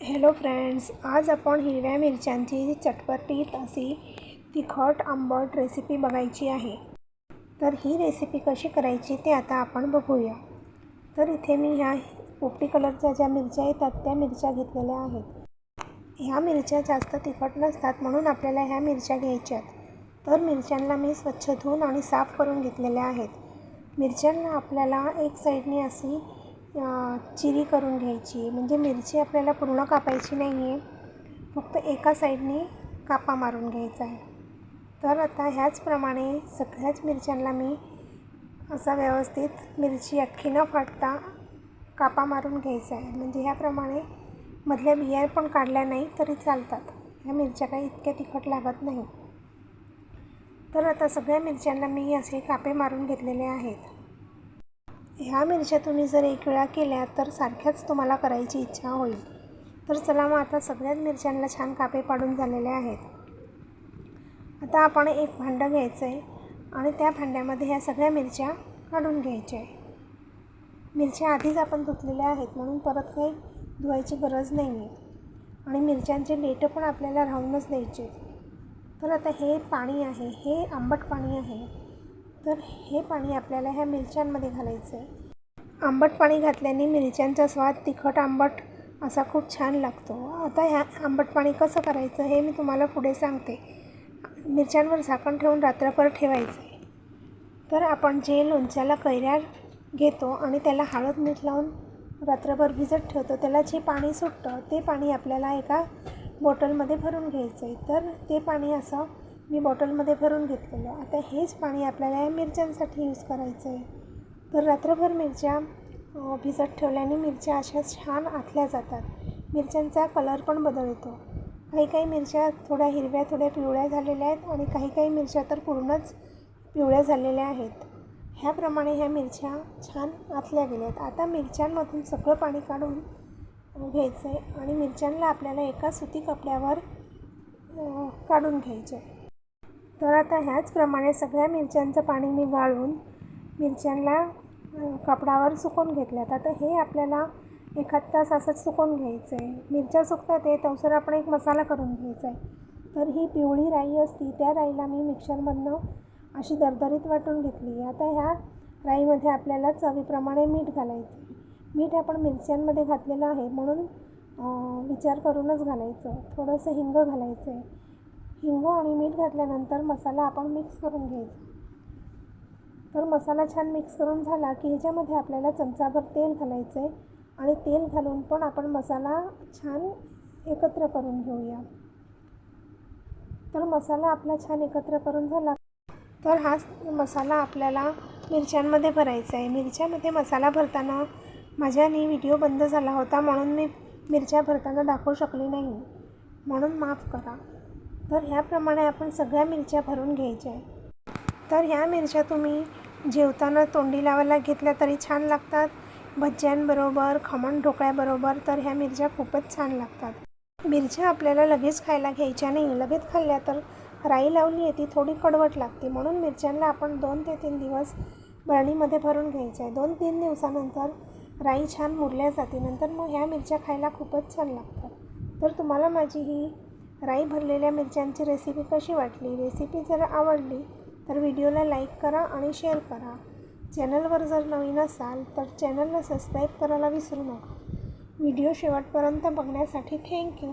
Hello friends आज आपण हिरव्या मिरच्यांची चटपटीत अशी तिखट आंबट रेसिपी बघायची आहे. तर ही रेसिपी कशी करायची ते आता आपण बघूया. तर इथे मी ह्या पोपटी कलरच्या ज्या मिरच्या येतात त्या मिरच्या घेतलेल्या आहेत. ह्या मिरच्या जास्त तिखट नसतात म्हणून आपल्याला ह्या मिरच्या घ्यायच्यात. तर मिरच्यांना मी स्वच्छ धुवून आणि साफ करून घेतलेल्या आहेत. मिरच्यांना आपल्याला एक साईडने अशी चिरी करून घ्यायची. म्हणजे मिरची आपल्याला पूर्ण कापायची नाही आहे फक्त एका साईडने कापा मारून घ्यायचा आहे. तर आता ह्याचप्रमाणे सगळ्याच मिरच्यांना मी असा व्यवस्थित मिरची अख्खी न फाटता कापा मारून घ्यायचा आहे. म्हणजे ह्याप्रमाणे मधल्या बिया पण काढल्या नाही तरी चालतात. ह्या मिरच्या काही इतक्या तिखट लागत नाही. तर आता सगळ्या मिरच्यांना मी असे कापे मारून घेतलेले आहेत. ह्या मिरच्या तुम्ही जर एक वेळा केल्या तर सारख्याच तुम्हाला करायची इच्छा होईल. तर चला मग आता सगळ्याच मिरच्यांना छान कापे पाडून झालेले आहेत. आता आपण एक भांडं घ्यायचं आहे आणि त्या भांड्यामध्ये ह्या सगळ्या मिरच्या काढून घ्यायच्या आहे मिरच्या आधीच आपण धुतलेल्या आहेत म्हणून परत काही धुवायची गरज नाही आहे आणि मिरच्यांचे डेटं पण आपल्याला राहूनच द्यायचे. तर आता हे पाणी आहे हे आंबट पाणी आहे. तर हे पाणी आपल्याला ह्या मिरच्यांमध्ये घालायचं आहे आंबट पाणी घातल्याने मिरच्यांचा स्वाद तिखट आंबट असा खूप छान लागतो. आता ह्या आंबट पाणी कसं करायचं हे मी तुम्हाला पुढे सांगते. मिरच्यांवर झाकण ठेवून रात्रभर ठेवायचं आहे तर आपण जे लोणच्याला कैऱ्या घेतो आणि त्याला हळद मीठ लावून रात्रभर भिजत ठेवतो त्याला जे पाणी सुटतं ते पाणी आपल्याला एका बॉटलमध्ये भरून घ्यायचं आहे तर ते पाणी असं मी बॉटलमध्ये भरून घेतलेलं. आता हेच पाणी आपल्याला या मिरच्यांसाठी यूज करायचं आहे तर रात्रभर मिरच्या भिजत ठेवल्याने मिरच्या अशा छान आखल्या जातात. मिरच्यांचा कलर पण बदलतो. काही काही मिरच्या थोड्या हिरव्या थोड्या पिवळ्या झालेल्या आहेत आणि काही काही मिरच्या तर पूर्णच पिवळ्या झालेल्या आहेत. ह्याप्रमाणे ह्या मिरच्या छान आतल्या गेल्या आहेत आता मिरच्यांमधून सगळं पाणी काढून घ्यायचं आहे आणि मिरच्यांना आपल्याला एका सुती कपड्यावर काढून घ्यायचं आहे तर आता ह्याचप्रमाणे सगळ्या मिरच्यांचं पाणी मी गाळून मिरच्यांना अ, कपडावर सुकून घेतल्यात. आता हे आपल्याला एखाद तास असंच सुकून घ्यायचं आहे मिरच्या सुकतात आहे तवसर आपण एक मसाला करून घ्यायचा आहे तर ही पिवळी राई असती त्या राईला मी मिक्सरमधनं अशी दरदरीत वाटून घेतली. आता ह्या राईमध्ये आपल्याला चवीप्रमाणे मीठ घालायचं मीठ आपण मिरच्यांमध्ये घातलेलं आहे म्हणून विचार करूनच घालायचं. थोडंसं हिंग घालायचं आहे हिंग आणि मीठ घातल्यानंतर मसाला आपण मिक्स करून घ्यायचा. तर मसाला छान मिक्स करून झाला की ह्याच्यामध्ये आपल्याला चमचाभर तेल घालायचं आहे आणि तेल घालून पण आपण मसाला छान एकत्र करून घेऊया. तर मसाला आपला छान एकत्र करून झाला. तर हा मसाला आपल्याला मिरच्यांमध्ये भरायचा आहे मिरच्यामध्ये मसाला भरताना माझ्याने व्हिडिओ बंद झाला होता म्हणून मी मिरच्या भरताना दाखवू शकली नाही. म्हणून माफ करा. तर ह्याप्रमाणे आपण सगळ्या मिरच्या भरून घ्यायच्या आहे तर ह्या मिरच्या तुम्ही जेवताना तोंडी लावायला घेतल्या तरी छान लागतात. भज्ज्यांबरोबर खमण ढोकळ्याबरोबर तर ह्या मिरच्या खूपच छान लागतात. मिरच्या आपल्याला लगेच खायला घ्यायच्या नाही. लगेच खाल्ल्या तर राई लावली आहे ती थोडी कडवट लागते. म्हणून मिरच्यांना आपण दोन ते तीन दिवस बरणीमध्ये भरून घ्यायचं आहे. दोन तीन दिवसानंतर राई छान मुरल्या जाते. नंतर मग ह्या मिरच्या खायला खूपच छान लागतात. तर तुम्हाला माझी ही राई भरलेल्या मिरच्यांची रेसिपी कशी वाटली? रेसिपी जर आवडली तर व्हिडिओला लाईक करा आणि शेअर करा. चॅनलवर जर नवीन असाल तर चॅनलला सबस्क्राईब करायला विसरू नका. व्हिडिओ शेवटपर्यंत बघण्यासाठी थँक्यू